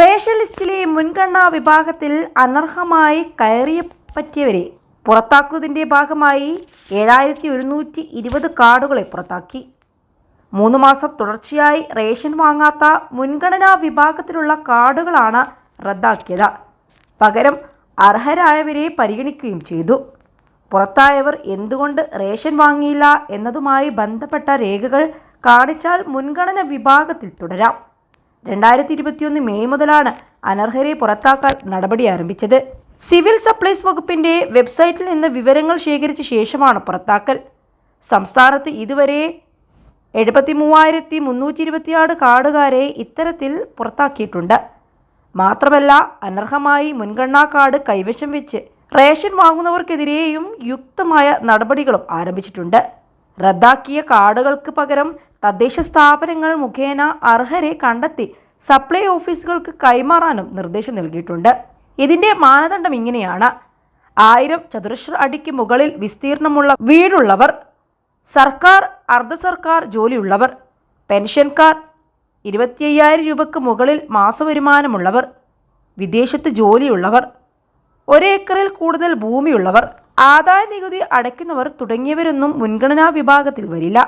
Ration ലിസ്റ്റിലെ മുൻഗണനാ വിഭാഗത്തിൽ അനർഹമായി കയറിയപ്പറ്റിയവരെ പുറത്താക്കുന്നതിന്റെ ഭാഗമായി ഏഴായിരത്തി ഒരുന്നൂറ്റി ഇരുപത് കാർഡുകളെ പുറത്താക്കി. മൂന്ന് മാസം തുടർച്ചയായി റേഷൻ വാങ്ങാത്ത മുൻഗണനാ വിഭാഗത്തിലുള്ള കാർഡുകളാണ് റദ്ദാക്കിയത്. പകരം അർഹരായവരെ പരിഗണിക്കുകയും ചെയ്തു. പുറത്തായവർ എന്തുകൊണ്ട് റേഷൻ വാങ്ങിയില്ല എന്നതുമായി ബന്ധപ്പെട്ട രേഖകൾ കാണിച്ചാൽ മുൻഗണന വിഭാഗത്തിൽ തുടരാം. രണ്ടായിരത്തി ഇരുപത്തിയൊന്ന് മെയ് മുതലാണ് അനർഹരെ പുറത്താക്കാൻ നടപടി ആരംഭിച്ചത്. സിവിൽ സപ്ലൈസ് വകുപ്പിന്റെ വെബ്സൈറ്റിൽ നിന്ന് വിവരങ്ങൾ ശേഖരിച്ച ശേഷമാണ് പുറത്താക്കൽ. സംസ്ഥാനത്ത് ഇതുവരെ എഴുപത്തി മൂവായിരത്തി മുന്നൂറ്റി ഇരുപത്തിയാറ് കാർഡുകാരെ ഇത്തരത്തിൽ പുറത്താക്കിയിട്ടുണ്ട്. മാത്രമല്ല അനർഹമായി മുൻഗണനാ കാർഡ് കൈവശം വെച്ച് റേഷൻ വാങ്ങുന്നവർക്കെതിരെയും യുക്തമായ നടപടികളും ആരംഭിച്ചിട്ടുണ്ട്. റദ്ദാക്കിയ കാർഡുകൾക്ക് പകരം തദ്ദേശ സ്ഥാപനങ്ങൾ മുഖേന അർഹരെ കണ്ടെത്തി സപ്ലൈ ഓഫീസുകൾക്ക് കൈമാറാനും നിർദ്ദേശം നൽകിയിട്ടുണ്ട്. ഇതിന്റെ മാനദണ്ഡം ഇങ്ങനെയാണ്. ആയിരം ചതുരശ്ര അടിക്ക് മുകളിൽ വിസ്തീർണമുള്ള വീടുള്ളവർ സർക്കാർ അർദ്ധ സർക്കാർ ജോലിയുള്ളവർ പെൻഷൻകാർ ഇരുപത്തി അയ്യായിരം രൂപയ്ക്ക് മുകളിൽ മാസവരുമാനമുള്ളവർ വിദേശത്ത് ജോലിയുള്ളവർ ഒരേക്കറിൽ കൂടുതൽ ഭൂമിയുള്ളവർ ആദായ നികുതി അടയ്ക്കുന്നവർ തുടങ്ങിയവരൊന്നും മുൻഗണനാ വിഭാഗത്തിൽ വരില്ല